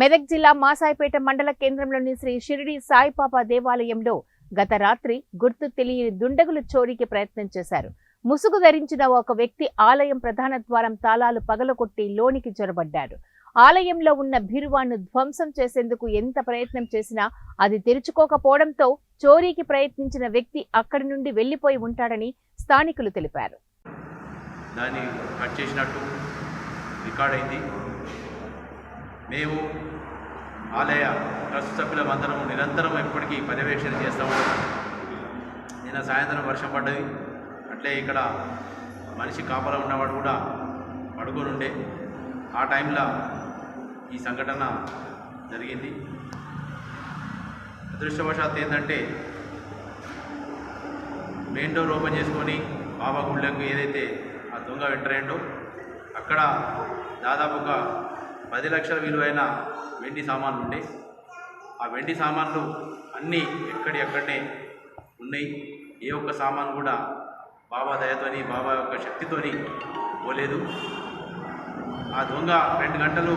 మెదక్ జిల్లా మాసాయిపేట మండల కేంద్రంలోని శ్రీ షిరిడి సాయిబాబా దేవాలయంలో గత రాత్రి గుర్తు తెలియని దుండగులు చోరీకి ప్రయత్నం చేశారు. ముసుగు ధరించిన ఒక వ్యక్తి ఆలయం ప్రధాన ద్వారం తాళాలు పగలగొట్టి లోనికి చొరబడ్డాడు. ఆలయంలో ఉన్న బీరువాను ధ్వంసం చేసేందుకు ఎంత ప్రయత్నం చేసినా అది తెరుచుకోకపోవడంతో చోరీకి ప్రయత్నించిన వ్యక్తి అక్కడి నుండి వెళ్ళిపోయి ఉంటాడని స్థానికులు తెలిపారు. దాన్ని కట్ చేసినట్టు రికార్డ్ అయింది. మేము ఆలయ ట్రస్ట్ సభ్యులమందరం నిరంతరం ఎప్పటికీ పర్యవేక్షణ చేస్తాము. నిన్న సాయంత్రం వర్షం పడ్డది. అట్లే ఇక్కడ మనిషి కాపలా ఉన్నవాడు కూడా పడుకొని ఉండే ఆ టైంలో ఈ సంఘటన జరిగింది. అదృష్టవశాత్తు ఏంటంటే మెయిన్ డోర్ ఓపెన్ చేసుకొని బాబా గుళ్ళకు ఏదైతే ఆ దొంగ వెంటరేండో అక్కడ దాదాపుగా పది లక్షల విలువైన వెండి సామాన్లు ఉండే. ఆ వెండి సామాన్లు అన్నీ ఎక్కడి ఎక్కడనే ఉన్నాయి. ఏ ఒక్క సామాన్ కూడా బాబా దయతోని బాబా యొక్క శక్తితోని పోలేదు. ఆ దొంగ రెండు గంటలు